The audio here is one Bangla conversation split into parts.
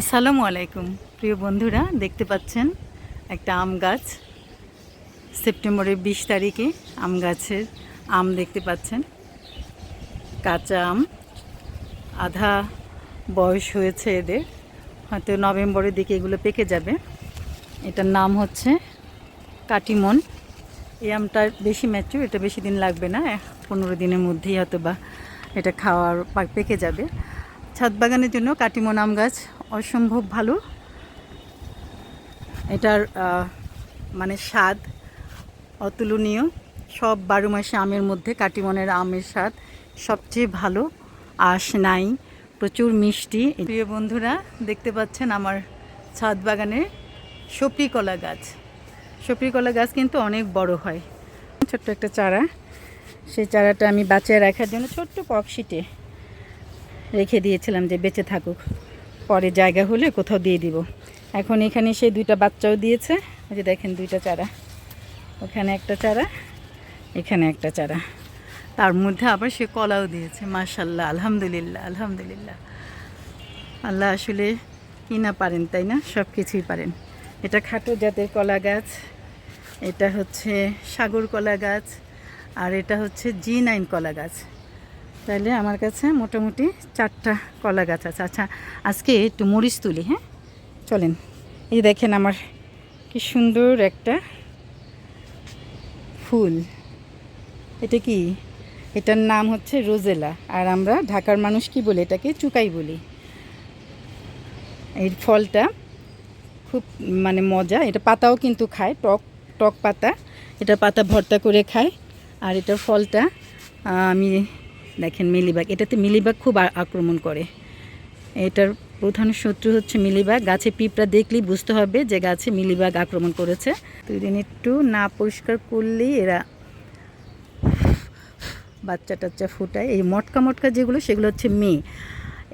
আসসালামু আলাইকুম। প্রিয় বন্ধুরা, দেখতে পাচ্ছেন একটা আম গাছ। সেপ্টেম্বরের বিশ তারিখে আম গাছের আম দেখতে পাচ্ছেন। কাঁচা আম। আধা বয়স হয়েছে এদের। হয়তো নভেম্বরের দিকে এগুলো পেকে যাবে। এটার নাম হচ্ছে কাটিমন। এই আমটা বেশি ম্যাচুর এটা বেশি দিন লাগবে না। পনেরো দিনের মধ্যেই হয়তো বা এটা খাওয়ার পেকে যাবে। ছাদ বাগানের জন্য কাটিমন আম গাছ অসম্ভব ভালো। এটার মানে স্বাদ অতুলনীয়। সব বারো মাসে আমের মধ্যে কাটিমনের আমের স্বাদ সবচেয়ে ভালো। আঁশ নাই, প্রচুর মিষ্টি। প্রিয় বন্ধুরা, দেখতে পাচ্ছেন আমার ছাদ বাগানের সপরি কলা গাছ। সপরি কলা গাছ কিন্তু অনেক বড় হয়। ছোট্ট একটা চারা। সেই চারাটা আমি বাঁচিয়ে রাখার জন্য ছোট্ট পকশিটে রেখে দিয়েছিলাম যে বেঁচে থাকুক। পরে জায়গা হলে কোথাও দিয়ে দিব। এখন এখানে সেই দুইটা বাচ্চাও দিয়েছে। ওই যে দেখেন দুইটা চারা। ওখানে একটা চারা, এখানে একটা চারা। তার মধ্যে আবার সে কলাও দিয়েছে। মাশাল্লাহ আলহামদুলিল্লাহ আলহামদুলিল্লাহ। আল্লাহ আসলে কি না পারেন, তাই না? সব কিছুই পারেন। এটা খাটো জাতের কলা গাছ। এটা হচ্ছে সাগর কলা গাছ। আর এটা হচ্ছে জি নাইন কলা গাছ। তাহলে আমার কাছে মোটামুটি চারটা কলা গাছ আছে। আচ্ছা আজকে একটু মরিচ তুলি হ্যাঁ? চলেন। এই দেখেন আমার কি সুন্দর একটা ফুল। এটা কি? এটার নাম হচ্ছে রোজেলা। আর আমরা ঢাকার মানুষ কি বলি? এটাকে চুকাই বলি। এর ফলটা খুব মানে মজা। এটা পাতাও কিন্তু খায়, টক টক পাতা। এটা পাতা ভর্তা করে খায়। আর এটার ফলটা আমি দেখেন মিলিবাগ এটাতে মিলিবাগ খুব আক্রমণ করে। এটার প্রধান শত্রু হচ্ছে মিলিবাগ গাছে পিঁপড়া দেখলেই বুঝতে হবে যে গাছে মিলিবাগ আক্রমণ করেছে। দুই দিন একটু না পরিষ্কার করলেই এরা বাচ্চা টাচ্চা ফুটায়। এই মটকা মটকা যেগুলো, সেগুলো হচ্ছে মেয়ে।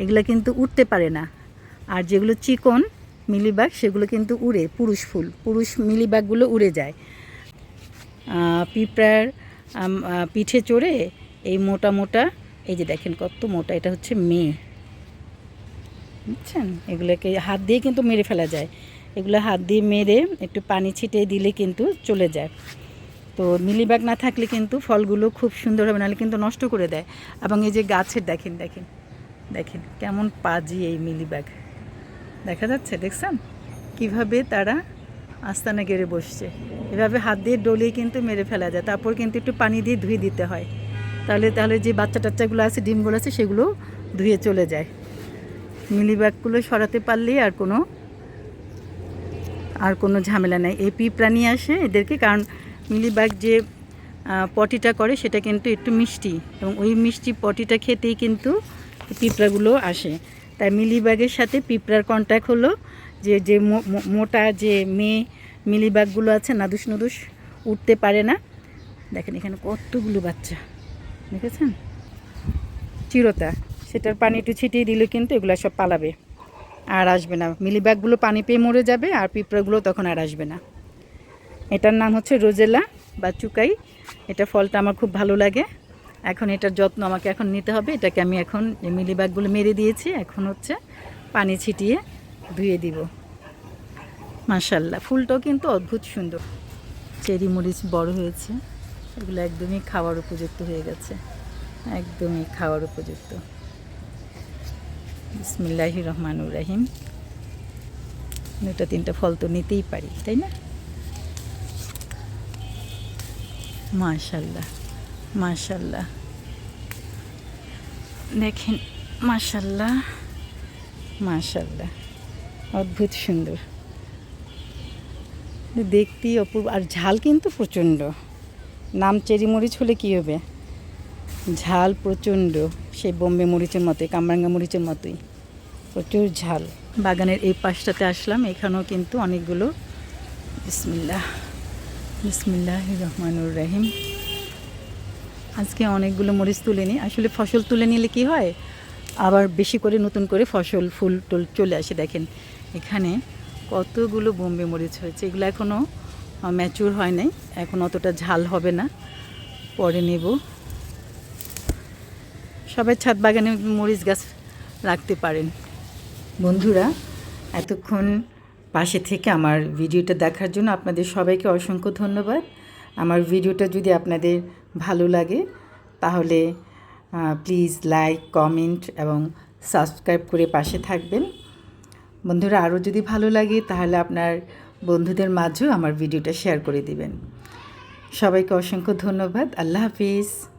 এগুলো কিন্তু উঠতে পারে না। আর যেগুলো চিকন মিলিবাগ সেগুলো কিন্তু উড়ে, পুরুষ ফুল। পুরুষ মিলিবাগগুলো উড়ে যায়। পিঁপড়ার পিঠে চড়ে এই মোটা মোটা, এই যে দেখেন কত মোটা, এটা হচ্ছে মেয়ে। বুঝছেন? এগুলোকে হাত দিয়ে কিন্তু মেরে ফেলা যায়। এগুলো হাত দিয়ে মেরে একটু পানি ছিটিয়ে দিলে কিন্তু চলে যায়। তো মিলিবাগ না থাকলে কিন্তু ফলগুলো খুব সুন্দর হবে, নাহলে কিন্তু নষ্ট করে দেয়। এবং এই যে গাছের, দেখেন দেখেন দেখেন, কেমন পাজি এই মিলিবাগ দেখা যাচ্ছে, দেখছেন? কীভাবে তারা আস্তানা গেড়ে বসছে। এভাবে হাত দিয়ে ডলিয়ে কিন্তু মেরে ফেলা যায়। তারপর কিন্তু একটু পানি দিয়ে ধুয়ে দিতে হয়। তাহলে তাহলে যে বাচ্চা টাচ্চাগুলো আছে, ডিমগুলো আছে, সেগুলো ধুয়ে চলে যায়। মিলিবাগগুলো সরাতে পারলেই আর কোনো আর কোনো ঝামেলা নাই। এই পিঁপড়া আসে এদেরকে, কারণ মিলিবাগ যে পটিটা করে সেটা কিন্তু একটু মিষ্টি, এবং ওই মিষ্টি পটিটা খেতেই কিন্তু পিঁপড়াগুলো আসে। তাই মিলিবাগের সাথে পিঁপড়ার কন্ট্যাক্ট হলো যে যে মোটা যে মেয়ে মিলিবাগগুলো আছে, নাদুস নুদুস, উঠতে পারে না। দেখেন এখানে কতগুলো বাচ্চা। দেখেছেন? চিরতা। সেটার পানি একটু ছিটিয়ে দিলে কিন্তু এগুলো সব পালাবে। আর আসবে না। মিলিবাগগুলো পানি পেয়ে মরে যাবে আর পিঁপড়াগুলো তখন আর আসবে না। এটার নাম হচ্ছে রোজেলা বা চুকাই। এটা ফলটা আমার খুব ভালো লাগে। এখন এটার যত্ন আমাকে এখন নিতে হবে। এটাকে আমি এখন যে মেরে দিয়েছি। এখন হচ্ছে পানি ছিটিয়ে ধুয়ে দিব। মাশাল্লাহ। ফুলটাও কিন্তু অদ্ভুত সুন্দর। চেরি মরিচ বড় হয়েছে। এগুলো একদমই খাওয়ার উপযুক্ত হয়ে গেছে। একদমই খাওয়ার উপযুক্ত। বিসমিল্লাহি রহমানুর রাহিম। দুটো তিনটা ফল তো নিতেই পারি, তাই না? মাশাল্লাহ মাশাল্লাহ। দেখেন, মাশাল্লাহ মাশাল্লাহ। অদ্ভুত সুন্দর। দেখতেই অপূর্ব। আর ঝাল কিন্তু প্রচণ্ড। নাম চেরি মরিচ হলে কী হবে? ঝাল প্রচণ্ড সেই বোম্বে মরিচের মতোই, কামরাঙ্গা মরিচের মতোই, প্রচুর ঝাল। বাগানের এই পাশটাতে আসলাম, এখানেও কিন্তু অনেকগুলো বিসমিল্লাহ বিসমিল্লাহ রহমানুর রাহিম। আজকে অনেকগুলো মরিচ তুলে নিই। আসলে ফসল তুলে নিলে কি হয়? আবার বেশি করে নতুন করে ফসল, ফুল, টুল চলে আসে। দেখেন, এখানে কতগুলো বোম্বে মরিচ হয়েছে। এগুলো এখনও ম্যাচুর হয় নাই, এখন অতটা ঝাল হবে না, পরে নেব। সবাই ছাদ বাগানে মরিচ গাছ রাখতে পারেন। বন্ধুরা, এতক্ষণ পাশে থেকে আমার ভিডিওটা দেখার জন্য আপনাদের সবাইকে অসংখ্য ধন্যবাদ। আমার ভিডিওটা যদি আপনাদের ভালো লাগে, তাহলে প্লিজ লাইক কমেন্ট এবং সাবস্ক্রাইব করে পাশে থাকবেন। বন্ধুরা, আরও যদি ভালো লাগে, তাহলে আপনার বন্ধুদের মাঝেও আমার ভিডিওটা শেয়ার করে দিবেন। সবাইকে অসংখ্য ধন্যবাদ। আল্লাহ হাফিজ।